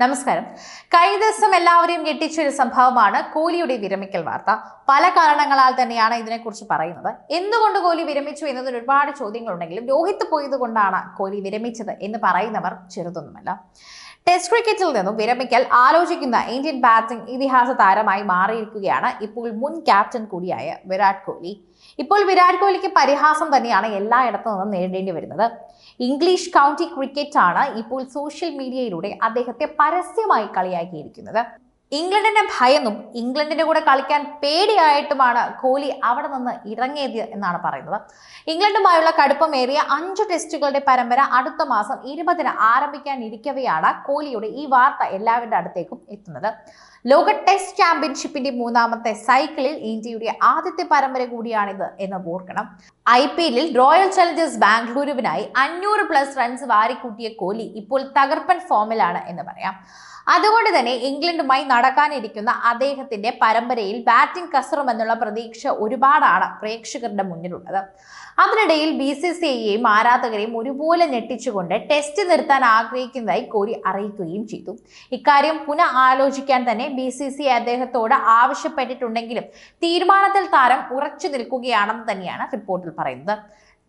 നമസ്കാരം. കഴിഞ്ഞ ദിവസം എല്ലാവരെയും ഞെട്ടിച്ചൊരു സംഭവമാണ് കോലിയുടെ വിരമിക്കൽ വാർത്ത. പല കാരണങ്ങളാൽ തന്നെയാണ് ഇതിനെക്കുറിച്ച് പറയുന്നത്. എന്തുകൊണ്ട് കോലി വിരമിച്ചു എന്നതിന് ഒരുപാട് ചോദ്യങ്ങളുണ്ടെങ്കിലും രോഹിത് പോയത് കൊണ്ടാണ് കോഹ്ലി വിരമിച്ചത് എന്ന് പറയുന്നവർ ചെറുതൊന്നുമല്ല. ടെസ്റ്റ് ക്രിക്കറ്റിൽ നിന്നും വിരമിക്കൽ ആലോചിക്കുന്ന ഇന്ത്യൻ ബാറ്റിംഗ് ഇതിഹാസ താരമായി മാറിയിരിക്കുകയാണ് ഇപ്പോൾ മുൻ ക്യാപ്റ്റൻ കൂടിയായ വിരാട് കോഹ്ലി. ഇപ്പോൾ വിരാട് കോഹ്ലിക്ക് പരിഹാസം തന്നെയാണ് എല്ലായിടത്തു നിന്നും നേരിടേണ്ടി വരുന്നത്. ഇംഗ്ലീഷ് കൗണ്ടി ക്രിക്കറ്റ് ആണ് ഇപ്പോൾ സോഷ്യൽ മീഡിയയിലൂടെ അദ്ദേഹത്തെ പരസ്യമായി കളിയാക്കിയിരിക്കുന്നത്. ഇംഗ്ലണ്ടിനെ ഭയന്നും ഇംഗ്ലണ്ടിന്റെ കൂടെ കളിക്കാൻ പേടിയായിട്ടുമാണ് കോഹ്ലി അവിടെ നിന്ന് ഇറങ്ങിയത് എന്നാണ് പറയുന്നത്. ഇംഗ്ലണ്ടുമായുള്ള കടുപ്പമേറിയ അഞ്ച് ടെസ്റ്റുകളുടെ പരമ്പര അടുത്ത മാസം ഇരുപതിന് ആരംഭിക്കാനിരിക്കവെയാണ് കോഹ്ലിയുടെ ഈ വാർത്ത എല്ലാവരുടെ അടുത്തേക്കും എത്തുന്നത്. ലോക ടെസ്റ്റ് ചാമ്പ്യൻഷിപ്പിന്റെ മൂന്നാമത്തെ സൈക്കിളിൽ ഇന്ത്യയുടെ ആദ്യത്തെ പരമ്പര കൂടിയാണിത് എന്ന് ഓർക്കണം. ഐ പി എല്ലിൽ റോയൽ ചലഞ്ചേഴ്സ് ബാംഗ്ലൂരുവിനായി അഞ്ഞൂറ് പ്ലസ് റൺസ് വാരിക്കൂട്ടിയ കോഹ്ലി ഇപ്പോൾ തകർപ്പൻ ഫോമിലാണ് എന്ന് പറയാം. അതുകൊണ്ട് തന്നെ ഇംഗ്ലണ്ടുമായി നടക്കാനിരിക്കുന്ന അദ്ദേഹത്തിന്റെ പരമ്പരയിൽ ബാറ്റിംഗ് കസറുമെന്നുള്ള പ്രതീക്ഷ ഒരുപാടാണ് പ്രേക്ഷകരുടെ മുന്നിലുള്ളത്. അതിനിടയിൽ ബി സി സി ഐയെയും ആരാധകരെയും ഒരുപോലെ ഞെട്ടിച്ചുകൊണ്ട് ടെസ്റ്റ് നിർത്താൻ ആഗ്രഹിക്കുന്നതായി കോഹ്ലി അറിയിക്കുകയും ചെയ്തു. ഇക്കാര്യം പുനഃ ആലോചിക്കാൻ തന്നെ ബി സി സി അദ്ദേഹത്തോട് ആവശ്യപ്പെട്ടിട്ടുണ്ടെങ്കിലും തീരുമാനത്തിൽ താരം ഉറച്ചു നിൽക്കുകയാണെന്ന് തന്നെയാണ് റിപ്പോർട്ടിൽ പറയുന്നത്.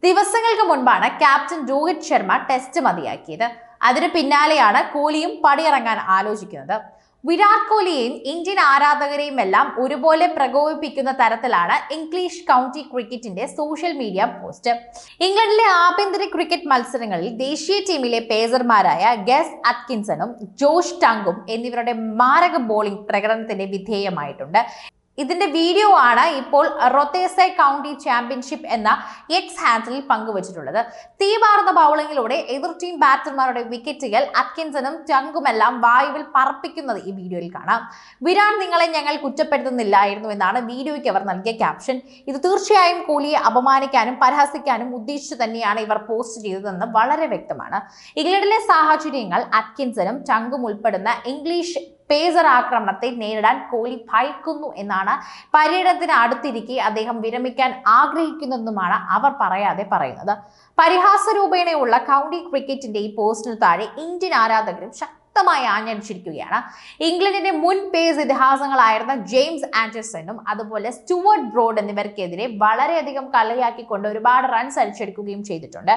ദിവസങ്ങൾക്ക് മുൻപാണ് ക്യാപ്റ്റൻ രോഹിത് ശർമ്മ ടെസ്റ്റ് മതിയാക്കിയത്. അതിന് പിന്നാലെയാണ് കോഹ്ലിയും പടിയിറങ്ങാൻ ആലോചിക്കുന്നത്. വിരാട് കോഹ്ലിയെയും ഇന്ത്യൻ ആരാധകരെയും എല്ലാം ഒരുപോലെ പ്രകോപിപ്പിക്കുന്ന തരത്തിലാണ് ഇംഗ്ലീഷ് കൗണ്ടി ക്രിക്കറ്റിന്റെ സോഷ്യൽ മീഡിയ പോസ്റ്റ് ഇംഗ്ലണ്ടിലെ ആഭ്യന്തര ക്രിക്കറ്റ് മത്സരങ്ങളിൽ ദേശീയ ടീമിലെ പേസർമാരായ ഗസ് അറ്റ്കിൻസണും ജോഷ് ടങ്കും എന്നിവരുടെ മാരക ബോളിംഗ് പ്രകടനത്തിന്റെ വിധേയമായിട്ടുണ്ട്. ഇതിന്റെ വീഡിയോ ആണ് ഇപ്പോൾ റൊത്തേസെ കൗണ്ടി ചാമ്പ്യൻഷിപ്പ് എന്ന എക്സ് ഹാൻഡിലിൽ പങ്കുവച്ചിട്ടുള്ളത്. തീവാർന്ന ബൗളിങ്ങിലൂടെ എതിർ ടീം ബാറ്റർമാരുടെ വിക്കറ്റുകൾ അത്കിൻസനും ടങ്കുമെല്ലാം വായുവിൽ പറപ്പിക്കുന്നത് ഈ വീഡിയോയിൽ കാണാം. വിരാട് നിങ്ങളെ ഞങ്ങൾ കുറ്റപ്പെടുത്തുന്നില്ലായിരുന്നു എന്നാണ് വീഡിയോയ്ക്ക് അവർ നൽകിയ ക്യാപ്ഷൻ ഇത് തീർച്ചയായും കോഹ്ലിയെ അപമാനിക്കാനും പരിഹസിക്കാനും ഉദ്ദേശിച്ചു തന്നെയാണ് ഇവർ പോസ്റ്റ് ചെയ്തതെന്ന് വളരെ വ്യക്തമാണ്. ഇംഗ്ലണ്ടിലെ സാഹചര്യങ്ങൾ അത്കിൻസനും ടങ്കും ഉൾപ്പെടുന്ന ഇംഗ്ലീഷ് പേസർ ആക്രമണത്തെ നേരിടാൻ കോഹ്ലി ഭയക്കുന്നു എന്നാണ് പര്യടനത്തിന് അടുത്തിരിക്കെ അദ്ദേഹം വിരമിക്കാൻ ആഗ്രഹിക്കുന്നതെന്നുമാണ് അവർ പറയാതെ പറയുന്നത്. പരിഹാസ രൂപേണയുള്ള കൗണ്ടി ക്രിക്കറ്റിന്റെ ഈ പോസ്റ്റിന് താഴെ ഇന്ത്യൻ ആരാധകരും ശക്തമായി ആഞ്ഞടിച്ചിരിക്കുകയാണ്. ഇംഗ്ലണ്ടിന്റെ മുൻ പേസ് ഇതിഹാസങ്ങളായിരുന്ന ജെയിംസ് ആൻഡർസണും അതുപോലെ സ്റ്റുവർട്ട് ബ്രോഡ് എന്നിവർക്കെതിരെ വളരെയധികം കളിയാക്കിക്കൊണ്ട് ഒരുപാട് റൺസ് അടിച്ചെടുക്കുകയും ചെയ്തിട്ടുണ്ട്.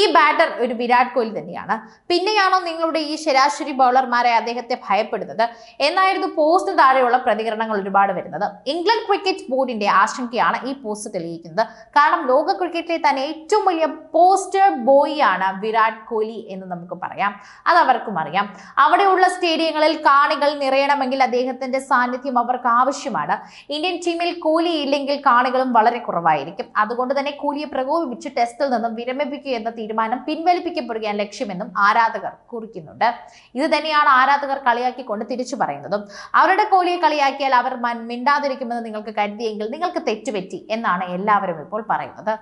ഈ ബാറ്റർ ഒരു വിരാട് കോഹ്ലി തന്നെയാണ്. പിന്നെയാണോ നിങ്ങളുടെ ഈ ശരാശരി ബൗളർമാരെ അദ്ദേഹത്തെ ഭയപ്പെടുന്നത്? എന്നായിരുന്നു പോസ്റ്റ് താഴെയുള്ള പ്രതികരണങ്ങൾ ഒരുപാട് വരുന്നത്. ഇംഗ്ലണ്ട് ക്രിക്കറ്റ് ബോർഡിന്റെ ആശങ്കയാണ് ഈ പോസ്റ്റ് തെളിയിക്കുന്നത്. കാരണം ലോക ക്രിക്കറ്റിലെ തന്നെ ഏറ്റവും വലിയ പോസ്റ്റർ ബോയ് ആണ് വിരാട് കോഹ്ലി എന്ന് നമുക്ക് പറയാം. അത് അവർക്കും അറിയാം. അവിടെയുള്ള സ്റ്റേഡിയങ്ങളിൽ കാണികൾ നിറയണമെങ്കിൽ അദ്ദേഹത്തിന്റെ സാന്നിധ്യം അവർക്ക് ആവശ്യമാണ്. ഇന്ത്യൻ ടീമിൽ കൂലി ഇല്ലെങ്കിൽ കാണികളും വളരെ കുറവായിരിക്കും. അതുകൊണ്ട് തന്നെ കൂലിയെ പ്രകോപിപ്പിച്ച് ടെസ്റ്റിൽ നിന്നും വിരമിപ്പിക്കുക എന്ന തീരുമാനം പിൻവലിപ്പിക്കപ്പെടുകയാണ് ലക്ഷ്യമെന്നും ആരാധകർ കുറിക്കുന്നുണ്ട്. ഇത് തന്നെയാണ് ആരാധകർ കളിയാക്കിക്കൊണ്ട് തിരിച്ചു പറയുന്നതും. അവരുടെ കോഹ്ലിയെ കളിയാക്കിയാൽ അവർ മിണ്ടാതിരിക്കുമെന്ന് നിങ്ങൾക്ക് കരുതിയെങ്കിൽ നിങ്ങൾക്ക് തെറ്റുപറ്റി എന്നാണ് എല്ലാവരും ഇപ്പോൾ പറയുന്നത്.